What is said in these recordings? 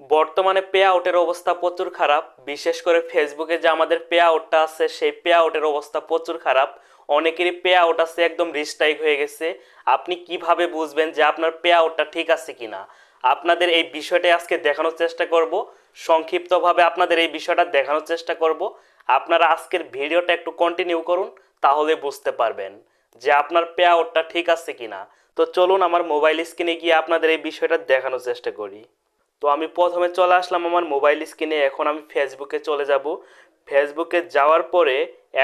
বর্তমানে পে আউটের অবস্থা প্রচুর খারাপ। বিশেষ করে ফেসবুকে যে আমাদের পে আউটটা আছে, সেই পে আউটের অবস্থা প্রচুর খারাপ। অনেকেরই পে আউট আছে একদম রিস্ট্রাইক হয়ে গেছে। আপনি কীভাবে বুঝবেন যে আপনার পে আউটটা ঠিক আছে কিনা? আপনাদের এই বিষয়টা আজকে দেখানোর চেষ্টা করব। সংক্ষিপ্তভাবে আপনাদের এই বিষয়টা দেখানোর চেষ্টা করব। আপনারা আজকের ভিডিওটা একটু কন্টিনিউ করুন, তাহলে বুঝতে পারবেন যে আপনার পে আউটটা ঠিক আছে কিনা। তো চলুন আমার মোবাইল স্ক্রিনে গিয়ে আপনাদের এই বিষয়টা দেখানোর চেষ্টা করি। তো আমি প্রথমে চলে আসলাম আমার মোবাইল স্ক্রিনে এখন আমি ফেসবুকে চলে যাব। ফেসবুকে যাওয়ার পরে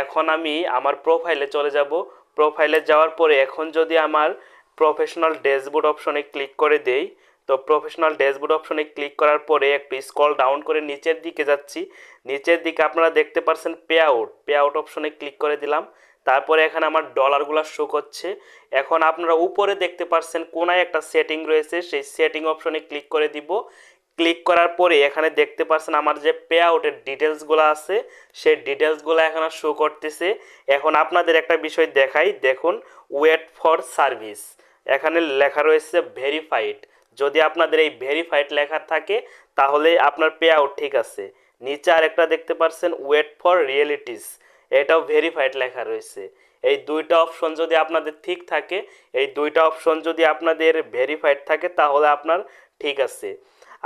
এখন আমি আমার প্রোফাইলে চলে যাব। প্রোফাইলে যাওয়ার পরে এখন যদি আমার প্রফেশনাল ড্যাশবোর্ড অপশনে ক্লিক করে দেই, তো প্রফেশনাল ড্যাশবোর্ড অপশনে ক্লিক করার পরে একটু স্ক্রল ডাউন করে নিচের দিকে যাচ্ছি। নিচের দিকে আপনারা দেখতে পাচ্ছেন পে আউট পে আউট অপশনে ক্লিক করে দিলাম। তারপরে এখানে আমার ডলারগুলো শো করছে। এখন আপনারা উপরে দেখতে পাচ্ছেন কোনায় একটা সেটিং রয়েছে, সেই সেটিং অপশনে ক্লিক করে দিব। ক্লিক করার পরে এখানে দেখতে পাচ্ছেন আমার যে পে আউটের ডিটেলসগুলো আছে, সেই ডিটেলসগুলো এখানে শো করতেছে। এখন আপনাদের একটা বিষয় দেখাই, দেখুন ওয়েট ফর সার্ভিস এখানে লেখা রয়েছে ভেরিফাইড যদি আপনাদের এই ভেরিফাইড লেখা থাকে, তাহলে আপনার পে আউট ঠিক আছে। নিচে আরেকটা দেখতে পাচ্ছেন ওয়েট ফর রিয়েলিটিস এটাও ভেরিফাইড লেখা রয়েছে। এই দুইটা অপশন যদি আপনাদের ঠিক থাকে, এই দুইটা অপশন যদি আপনাদের ভেরিফাইড থাকে, তাহলে আপনার ঠিক আছে।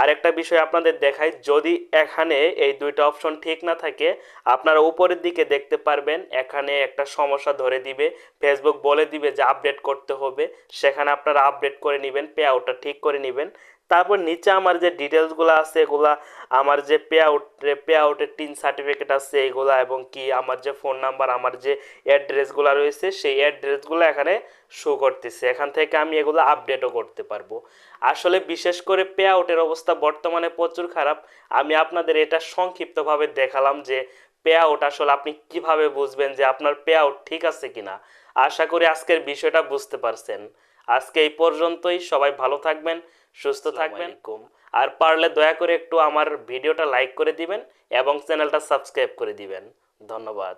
আরেকটা বিষয় আপনাদের দেখাই, যদি এখানে এই দুইটা অপশন ঠিক না থাকে, আপনারা উপরের দিকে দেখতে পারবেন, এখানে একটা সমস্যা ধরে দিবে ফেসবুক বলে দিবে যে আপডেট করতে হবে, সেখানে আপনারা আপডেট করে নেবেন পে আউটটা ঠিক করে নেবেন। তারপর নিচে আমার যে ডিটেলসগুলো আছে, এগুলা আমার যে পে আউট পে আউটের টিন সার্টিফিকেট আছে এগুলা এবং কি আমার যে ফোন নাম্বার আমার যে অ্যাড্রেসগুলো রয়েছে, সেই অ্যাড্রেসগুলো এখানে শো করতেছে। এখান থেকে আমি এগুলো আপডেটও করতে পারব। আসলে বিশেষ করে পে আউটের অবস্থা বর্তমানে প্রচুর খারাপ। আমি আপনাদের এটা সংক্ষিপ্তভাবে দেখালাম যে পে আউট আসলে আপনি কীভাবে বুঝবেন যে আপনার পে আউট ঠিক আছে কিনা। আশা করি আজকের বিষয়টা বুঝতে পারছেন। আজকে এই পর্যন্তই সবাই ভালো থাকবেন সুস্থ থাকবেন। আর পারলে দয়া করে একটু আমার ভিডিওটা লাইক করে দিবেন এবং চ্যানেলটা সাবস্ক্রাইব করে দিবেন। ধন্যবাদ।